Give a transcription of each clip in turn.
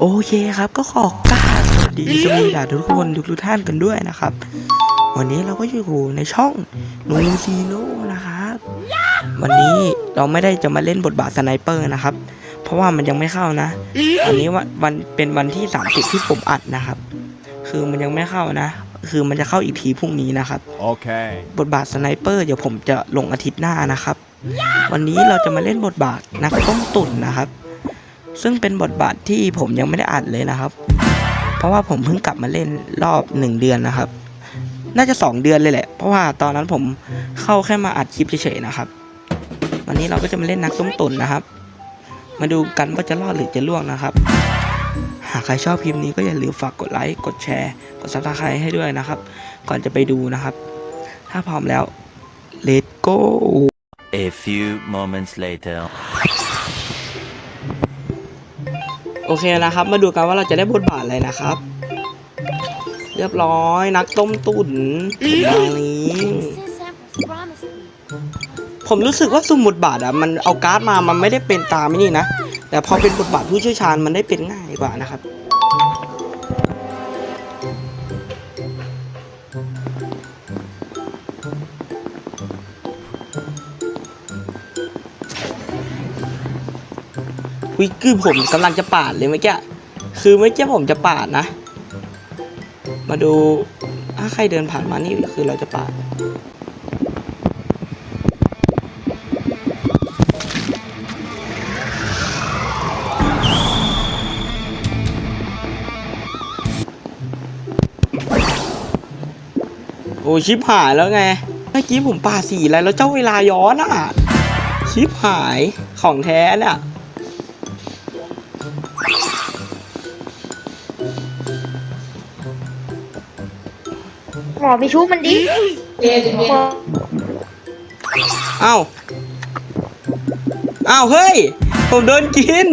โอเคครับก็ขอกราบสวัสดีสวีดัสทุกคนทุกทุกท่านกันด้วยนะครับ วันนี้เราก็อยู่ในช่องนูซีโร่นะครับ วันนี้เราไม่ได้จะมาเล่นบทบาทสไนเปอร์นะครับ เพราะว่ามันยังไม่เข้านะอันนี้วันวันเป็นวันที่30ที่ผมอัดนะครับ คือมันยังไม่เข้านะ คือมันจะเข้าอีกทีพรุ่งนี้นะครับ Okay. บทบาทสไนเปอร์เดี๋ยวผมจะลงอาทิตย์หน้านะครับ วันนี้เราจะมาเล่นบทบาทนักต้มตุ๋นนะครับ ซึ่งเป็นบทบาทที่ผมยังไม่ได้อัดเลยนะครับ เพราะว่าผมเพิ่งกลับมาเล่นรอบหนึ่งเดือนนะครับ น่าจะสองเดือนเลยแหละ เพราะว่าตอนนั้นผมเข้าแค่มาอัดคลิปเฉยๆนะครับ วันนี้เราก็จะมาเล่นนักต้มตุ๋นนะครับ มาดูกันว่าจะรอดหรือจะล่วงนะครับ หากใครชอบคลิปนี้ก็อย่าลืมฝากกดไลค์ กดแชร์ กดซับสไครต์ให้ด้วยนะครับ ก่อนจะไปดูนะครับ ถ้าพร้อมแล้ว let's go A few moments later. โอเคนะครับ มาดูกันว่าเราจะได้บทบาทอะไรนะครับ เรียบร้อยนักต้มตุ๋นบางนี้ผมรู้สึกว่าสุ่มบทบาทอะมันเอาการ์ดมามันไม่ได้เป็นตามไม่นี่นะแต่พอเป็นบทบาทผู้เชี่ยวชาญมันได้เป็นง่ายกว่านะครับ วิคือผมกำลังจะปาดเลยเมื่อกี้คือเมื่อกี้ผมจะปาดนะ มาดูถ้าใครเดินผ่านมานี่คือเราจะปาดโอ้ชิปหายแล้วไง เมื่อกี้ผมปาดสีอะไรแล้วเจ้าเวลาย้อนอะ ชิปหายของแท้เนี่ย หมอไปชุบมันดิหมอเอ้าเอ้าเฮ้ย ผมโดนกิน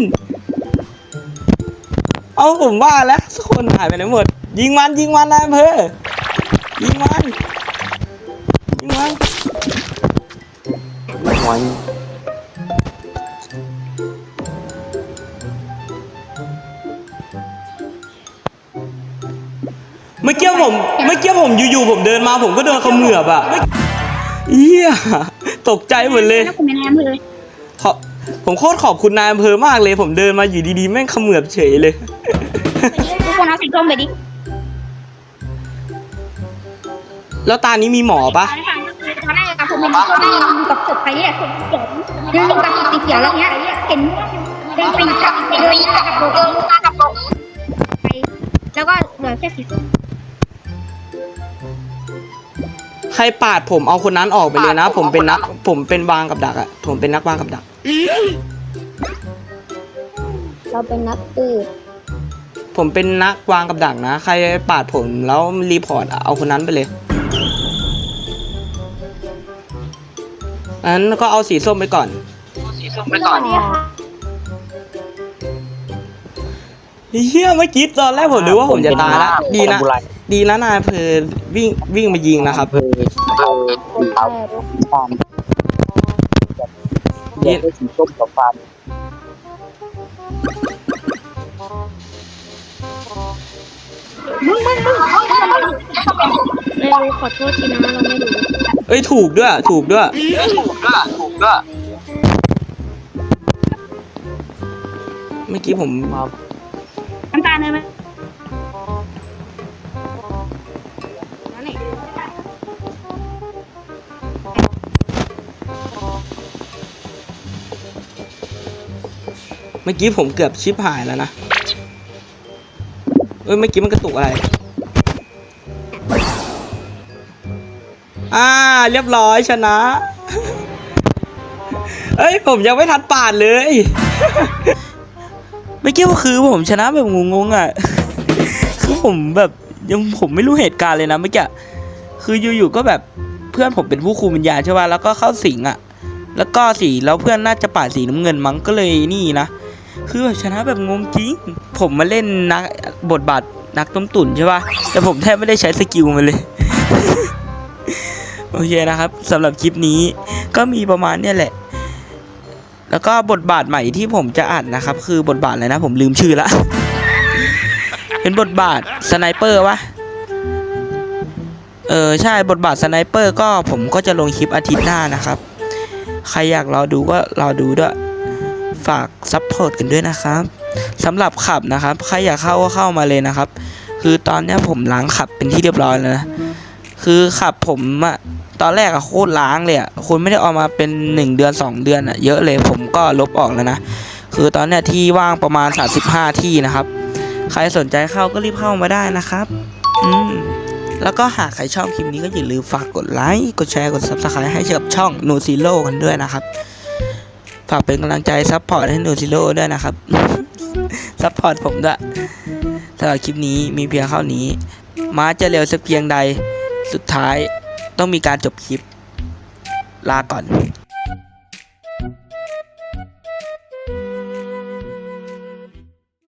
เอาผมว่าแล้วสักคนหายไปไหนหมด ยิงมันยิงมันนายอำเภอยิงมันยิงมัน กี้ผมเมื่อกี้ผมอยู่ๆผมเดินมาผมก็โดนเขาเหมือบอะเอี้ยตกใจหมดเลยถ้าคุณไม่แนะนำเลยขอผมโคตรขอบคุณนายอำเภอมากเลย ผมเดินมาอยู่ดีๆแม่งเขมือบเฉยเลยทุกคนเอาสีส้มไปดิแล้วตานี้มีหมอปะตอนแรกตอนแรกอะผมเห็นคนนั่งอยู่กับศพไปเนี่ยศพเขียวยืนอยู่กับศพสีเขียวแล้วเนี้ยเห็นเดินไปกับเดินกับโบเดินกับโบไปแล้วก็เหลือแค่สีส้ม ใครปาดผมเอาคนนั้นออกไปเลยนะ ผมเป็นนัก ผมเป็นวางกับดักอะผมเป็นนักวางกับดัก เราเป็นนักตืบผมเป็นนักวางกับดักนะ ใครปาดผมแล้วรีพอร์ตเอาคนนั้นไปเลยอันนั้นก็เอาสีส้มไปก่อนไปก่อนเนี่ยเฮียเมื่อกี้ตอนแรกผมนึกว่าผมจะตายละดีนะ ดีนะนายอำเภอวิ่งวิ่งมายิงนะครับดีมึงมึงมึงเราขอโทษทีนะเราไม่รู้เอ้ยถูกด้วย ถูกด้วยเมื่อกี้ผม เมื่อกี้ผมเกือบชิปหายแล้วนะ เอ้ย เมื่อกี้มันกระตุกอะไร อ่า เรียบร้อยชนะ เอ้ย ผมยังไม่ทันปาดเลย เมื่อกี้ก็คือผมชนะแบบงงๆอะ คือผมแบบยังผมไม่รู้เหตุการณ์เลยนะเมื่อกี้ คืออยู่ๆก็แบบ พื่อนผมเป็นผู้คุมวิญญาณใช่ป่ะแล้วก็เข้าสิงอะ แล้วก็สีแล้วเพื่อนน่าจะปาดสีน้ำเงินมั้งก็เลยนี่นะคือแบบชนะแบบงงจริงผมมาเล่นนักบทบาทนักต้มตุ๋นใช่ป่ะแต่ผมแทบไม่ได้ใช้สกิลมันเลยโอเคนะครับสำหรับคลิปนี้ก็มีประมาณเนี้ยแหละ แล้วก็บทบาทใหม่ที่ผมจะอัดนะครับ คือบทบาทอะไรนะ ผมลืมชื่อละเป็นบทบาทสไนเปอร์วะ เออใช่บทบาทสไนเปอร์ก็ผมก็จะลงคลิปอาทิตย์หน้านะครับ ใครอยากรอดูก็รอดูด้วย ฝากซัพพอร์ตกันด้วยนะครับสำหรับขับนะครับ ใครอยากเข้าก็เข้ามาเลยนะครับ คือตอนนี้ผมล้างขับเป็นที่เรียบร้อยแล้วนะคือขับผมอะตอนแรกอะโคตรล้างเลยอะคุณไม่ได้ออกมาเป็นหนึ่งเดือนสองเดือนอะเยอะเลยผมก็ลบออกแล้วนะ คือตอนเนี้ยที่ว่างประมาณ 35 ที่นะครับ ใครสนใจเข้าก็รีบเข้ามาได้นะครับ อืม แล้วก็หากใครชอบคลิปนี้ก็อย่าลืมฝากกดไลค์ กดแชร์ กด subscribe ให้กับช่องนูซิโร่กันด้วยนะครับ ฝากเป็นกำลังใจซัพพอร์ตให้นูซิโร่ด้วยนะครับ ซัพพอร์ตผมด้วยสำหรับคลิปนี้มีเพียงเท่านี้ ม้าจะเร็วสักเพียงใด สุดท้ายต้องมีการจบคลิป ลาก่อน